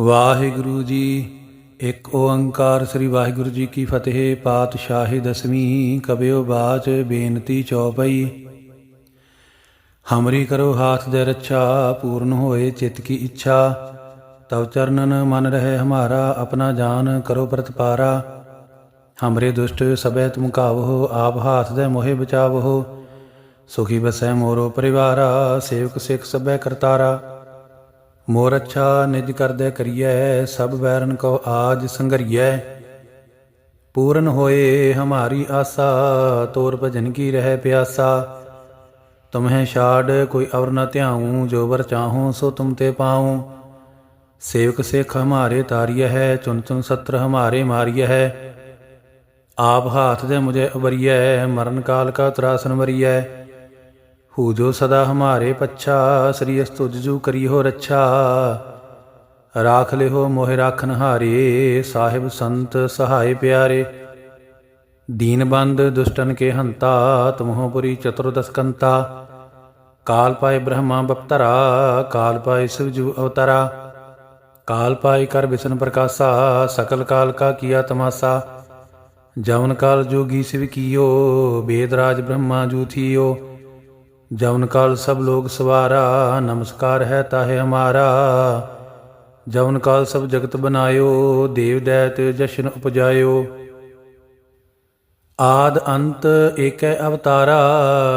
ਵਾਹਿਗੁਰੂ ਜੀ, ਇੱਕ ਓੰਕਾਰ ਸ੍ਰੀ ਵਾਹਿਗੁਰੂ ਜੀ ਕੀ ਫਤਿਹ, ਪਾਤਸ਼ਾਹੀ ਦਸਵੀਂ ਕਬਿਓ ਬਾਚ, ਬੇਨਤੀ ਚੌਪਈ। ਹਮਰੀ ਕਰੋ ਹਾਥ ਦੇ ਰੱਛਾ, ਪੂਰਨ ਹੋਏ ਚਿਤ ਕੀ ਇੱਛਾ। ਤਵ ਚਰਨਨ ਮਨ ਰਹੇ ਹਮਾਰਾ, ਆਪਣਾ ਜਾਨ ਕਰੋ ਪ੍ਰਤਪਾਰਾ। ਹਮਰੇ ਦੁਸ਼ਟ ਸਭੈ ਤੁਮ ਕਾਵੋ, ਆਪ ਹਾਥ ਦੇ ਮੋਹਿ ਬਚਾਵੋ। ਸੁਖੀ ਬਸੈ ਮੋਰੋ ਪਰਿਵਾਰਾ, ਸੇਵਕ ਸਿੱਖ ਸਭੈ ਕਰਤਾਰਾ। ਮੋਰ ਅੱਛਾ ਨਿਜ ਕਰਦੇ ਕਰੀਐ, ਸਭ ਵੈਰਨ ਕੋ ਆਜ ਸੰਗਰੀਐ ਪੂਰਨ ਹੋਏ ਹਮਾਰੀ ਆਸਾ, ਤੋਰ ਭਜਨ ਕੀ ਰਹਿ ਪਿਆਸਾ। ਤੁਮਹਿ ਛਾੜ ਕੋਈ ਅਵਰ ਨ ਧਿਆਉ, ਜੋ ਵਰ ਚਾਹੂੰ ਸੋ ਤੁਮ ਤੇ ਪਾਉ। ਸੇਵਕ ਸਿੱਖ ਹਮਾਰੇ ਤਾਰੀਐ ਹੈ ਚੁਨ ਚੁਨ ਸਤਰ ਹਮਾਰੇ ਮਾਰੀਐ ਹੈ। ਆਪ ਹਾਥ ਦੇ ਮੁਝੇ ਉਬਰੀਐ ਮਰਨ ਕਾਲ ਕਾ ਤਰਾਸਨ ਮਰੀਐ। ਹੂ ਜੋ ਸਦਾ ਹਮਾਰੇ ਪੱਛਾ, ਸ੍ਰੀ ਅਸਤੁਜ ਜੂ ਕਰੀ ਹੋ ਰੱਛਾ। ਰਾਖ ਲਿਓ ਮੋਹਿ ਰਾਖਨ ਹਾਰੇ, ਸਾਹਿਬ ਸੰਤ ਸਹਾਇ ਪਿਆਰੇ। ਦੀਨ ਬੰਦ ਦੁਸ਼ਟਨ ਕੇ ਹੰਤਾ, ਤੁਮਹੁ ਪੁਰੀ ਚਤੁਰਦਸਕੰਤਾ ਕਾਲ ਪਾਏ ਬ੍ਰਹਮਾ ਬਪਤਰਾ, ਕਾਲ ਪਾਏ ਸਿਵ ਜੂ ਅਵਤਰਾ। ਕਾਲ ਪਾਏ ਕਰ ਵਿਸ਼ਨ ਪ੍ਰਕਾਸ਼ਾ, ਸਕਲ ਕਾਲ ਕਾ ਕੀਆ ਤਮਾਸਾ। ਜਵਨ ਕਾਲ ਜੋਗੀ ਸਿਵ ਕੀਓ, ਬੇਦ ਰਾਜ ਬ੍ਰਹਮਾ ਜੂਥੀਓ ਥੀਓ ਜਵਨ ਕਾਲ ਸਭ ਲੋਗ ਸਵਾਰਾ, ਨਮਸਕਾਰ ਹੈ ਤਾਹੇ ਹਮਾਰਾ। ਜਵਨ ਕਾਲ ਸਭ ਜਗਤ ਬਨਾਇਓ, ਦੇਵ ਦੈਤ ਜਸ਼ਨ ਉਪਜਾਇਓ। ਆਦ ਅੰਤ ਏਕੈ ਅਵਤਾਰਾ,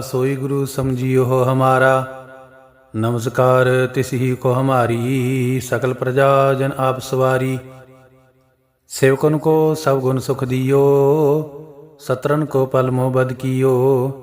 ਸੋਈ ਗੁਰੂ ਸਮਝਿਓ ਹਮਾਰਾ। ਨਮਸਕਾਰ ਤਿਸ ਹੀ ਕੋ ਹਮਾਰੀ, ਸਕਲ ਪ੍ਰਜਾ ਜਨ ਆਪ ਸਵਾਰੀ। ਸੇਵਕਨ ਕੋ ਸਭ ਗੁਣ ਸੁਖ ਦਿਓ, ਸਤਰਨ ਕੋ ਪਲ ਮੋ ਬਦ ਕੀਓ।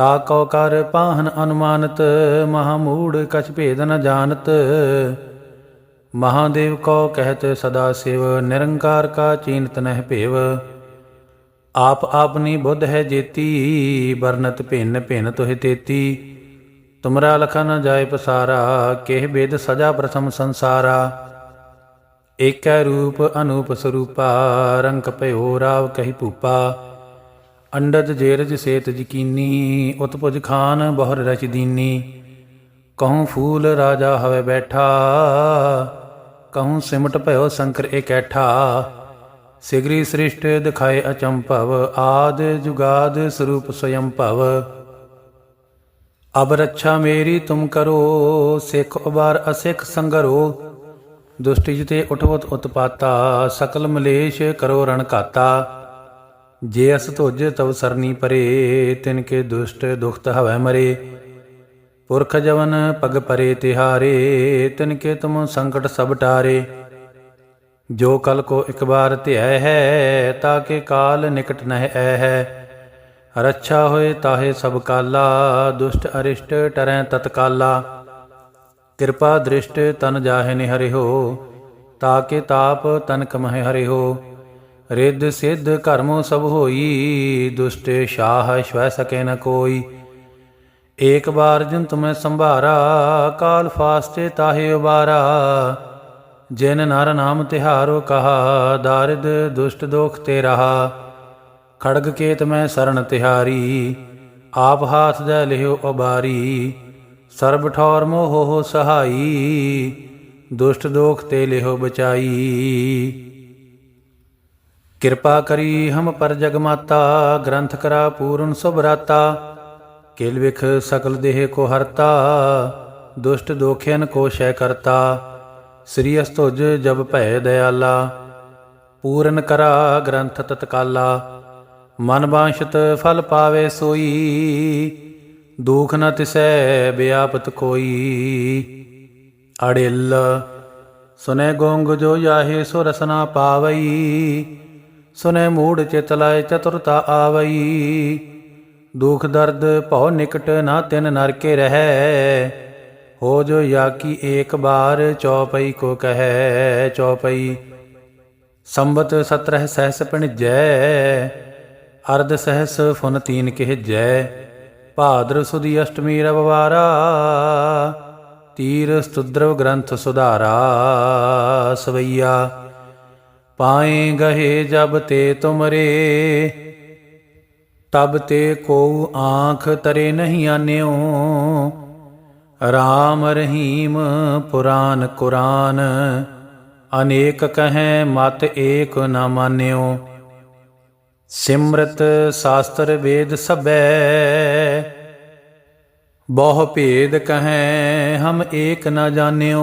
ਤਾ ਕਉ ਕਰ ਪਾਹਨ ਅਨੁਮਾਨਤ, ਮਹਾ ਮੂੜ ਕਛ ਭੇਦ ਨ ਜਾਣਤ। ਮਹਾਦੇਵ ਕੋ ਕਹਿਤ, ਸਦਾ ਸਿਵ, ਨਿਰੰਕਾਰ ਕਾ ਚੀਨਤ ਨਹਿ ਭੇਵ। ਆਪ ਆਪਨੀ ਬੁੱਧ ਹੈ ਜੇਤੀ ਬਰਨਤ ਭਿੰਨ ਭਿੰਨ ਤੋਹਿ ਤੇਤੀ। ਤੁਮਰਾ ਲਖਾ ਨ ਜਾਏ ਪਸਾਰਾ, ਕਿਹ ਬੇਦ ਸਜਾ ਪ੍ਰਥਮ ਸੰਸਾਰਾ। ਏਕੈ ਰੂਪ ਅਨੂਪ ਸਰੂਪਾ, ਰੰਗ ਭਇਓ ਰਾਵ ਕਹੀ ਭੂਪਾ। ਅੰਡਜ ਜੇਰਜ ਸੇਤ ਯਕੀਨੀ ਉਤਪੁਜ ਖਾਨ ਬਹੁਰ ਰਚ ਦੀਨੀ ਕਹੂੰ ਫੂਲ ਰਾਜਾ ਹਵੇ ਬੈਠਾ, ਕਹੂੰ ਸਿਮਟ ਭਇਓ ਸ਼ੰਕਰ ਇਕੈਠਾ ਸਿਗਰੀ ਸ੍ਰਿਸ਼ਟ ਦਿਖਾਏ ਅਚੰਭਵ, ਆਦ ਜੁਗਾਦ ਸਰੂਪ ਸਯੰ ਭਵ। ਅਬ ਰੱਛਾ ਮੇਰੀ ਤੁਮ ਕਰੋ, ਸਿੱਖ ਉਬਾਰ ਅਸਿੱਖ ਸੰਗਰੋ। ਦੁਸ਼ਟੀ ਜਿਤੇ ਉਠਵਤ ਉਤਪਾਤਾ, ਸਕਲ ਮਲੇਸ਼ ਕਰੋ ਰਣ ਘਾਤਾ। ਜੇ ਅਸ ਤੁਜ ਤਵ ਸਰਨੀ ਪਰੇ, ਤਿਨ ਕੇ ਦੁਸ਼ਟ ਦੁਖਤ ਹਵੈ ਮਰੇ। ਪੁਰਖ ਜਵਨ ਪਗ ਪਰੇ ਤਿਹਾਰੇ, ਤਿਨ ਕੇ ਤੁਮ ਸੰਕਟ ਸਭ ਟਾਰੇ। ਜੋ ਕਲ ਕੋ ਇਕ ਬਾਰ ਧਿਆ ਹੈ ਤਾਕੇ ਕਾਲ ਨਿਕਟ ਨਹਿ ਐ ਹੈ। ਰੱਛਾ ਹੋਏ ਤਾਹੇ ਸਭ ਕਾਲਾ, ਦੁਸ਼ਟ ਅਰਿਸ਼ਟ ਟਰੈ ਤਤਕਾਲਾ। ਕਿਰਪਾ ਦ੍ਰਿਸ਼ਟ ਤਨ ਜਾਹੇ ਨਿ ਤਾ ਕੇ ਤਾਪ ਤਨ ਕਮਹਿ ਹਰਿਓ ਰਿੱਧ ਸਿੱਧ ਕਰਮੋ ਸਭ ਹੋਈ, ਦੁਸ਼ਟ ਸ਼ਾਹ ਸ਼ਵੈ ਸਕੇ ਨ ਕੋਈ। ਏਕ ਬਾਰ ਜਨ ਤੁਮੈ ਸੰਭਾਰਾ, ਕਾਲ ਫਾਸਤੇ ਤਾਹੇ ਉਬਾਰਾ। ਜਿਨ ਨਰ ਨਾਮ ਤਿਹਾਰੋ ਕਹਾ, ਦਾਰਿਦ ਦੁਸ਼ਟ ਦੋਖ ਤੇ ਰਹਾ। ਖੜਗ ਕੇਤ ਮੈਂ ਸਰਣ ਤਿਹਾਰੀ, ਆਪ ਹਾਥ ਦੇ ਲਿਓ ਉਬਾਰੀ। ਸਰਬ ਠੌਰ ਮੋਹ ਹੋ ਸਹਾਈ, ਦੁਸ਼ਟ ਦੋਖ ਤੇ ਲਿਓ ਬਚਾਈ। ਕਿਰਪਾ ਕਰੀ ਹਮ ਪਰ ਜਗ ਮਾਤਾ, ਗ੍ਰੰਥ ਕਰਾ ਪੂਰਨ ਸੁਭਰਾਤਾ ਕਿਲ ਵਿਖ ਸਕਲ ਦੇਹ ਕੋ ਹਰਤਾ, ਦੁਸ਼ਟ ਦੋਖਿਆਨ ਕੋ ਸ਼ੈ ਕਰਤਾ। ਸ੍ਰੀ ਅਸਤੁਜ ਜਬ ਭੈ ਦਇਆਲਾ, ਪੂਰਨ ਕਰਾ ਗ੍ਰੰਥ ਤਤਕਾਲਾ। ਮਨ ਬਾਂਛਤ ਫਲ ਪਾਵੇ ਸੋਈ, ਦੁਖ ਨ ਤਿਸੈ ਬਿਆਪਤ ਕੋਈ। ਅੜਿਲ, ਸੁਨੇ ਗੋਂਗ ਜੋ ਜਾਹੇ ਸੋ ਰਸਨਾ ਪਾਵਈ। ਸੁਨੇ ਮੂੜ ਚਿਤ ਲਾਇ ਚਤੁਰਤਾ ਆਵਈ। ਦੁਖ ਦਰਦ ਭਉ ਨਿਕਟ ਨਾ ਤਿਨ ਨਰਕੇ ਰਹੈ। ਹੋ ਜੋ ਯਾ ਏਕ ਬਾਰ ਚੌਪਈ ਕੋ ਕਹੈ, ਚੌਪਈ। ਸੰਬਤ 17 ਸਹਿਸ ਪਿਣਜੈ, ਅਰਧ ਸਹਿਸ ਫੁਨ ਤੀਨ ਕਿਹ ਜੈ ਭਾਦਰ ਸੁਦੀ ਅਸ਼ਟਮੀ ਰਵਵਾਰਾ, ਤੀਰ ਸਤੁਦਰਵ ਗ੍ਰੰਥ ਸੁਧਾਰਾ, ਸਵਈਆ। ਪਾਏ ਗਹੇ ਜਬ ਤੇ ਤੁਮਰੇ, ਤਬ ਤੇ ਕੋ ਆਂਖ ਤਰੇ ਨਹੀਂ ਆਨਿਓ। ਰਾਮ ਰਹੀਮ ਪੁਰਾਨ ਕੁਰਾਨ, ਅਨੇਕ ਕਹੈ ਮਤ ਏਕ ਨਾ ਮਾਨਿਓ। ਸਿਮਰਤ ਸ਼ਾਸਤਰ ਵੇਦ ਸਬੈ ਬਹੁ ਭੇਦ ਕਹੈ ਹਮ ਏਕ ਨਾ ਜਾਣਿਓ।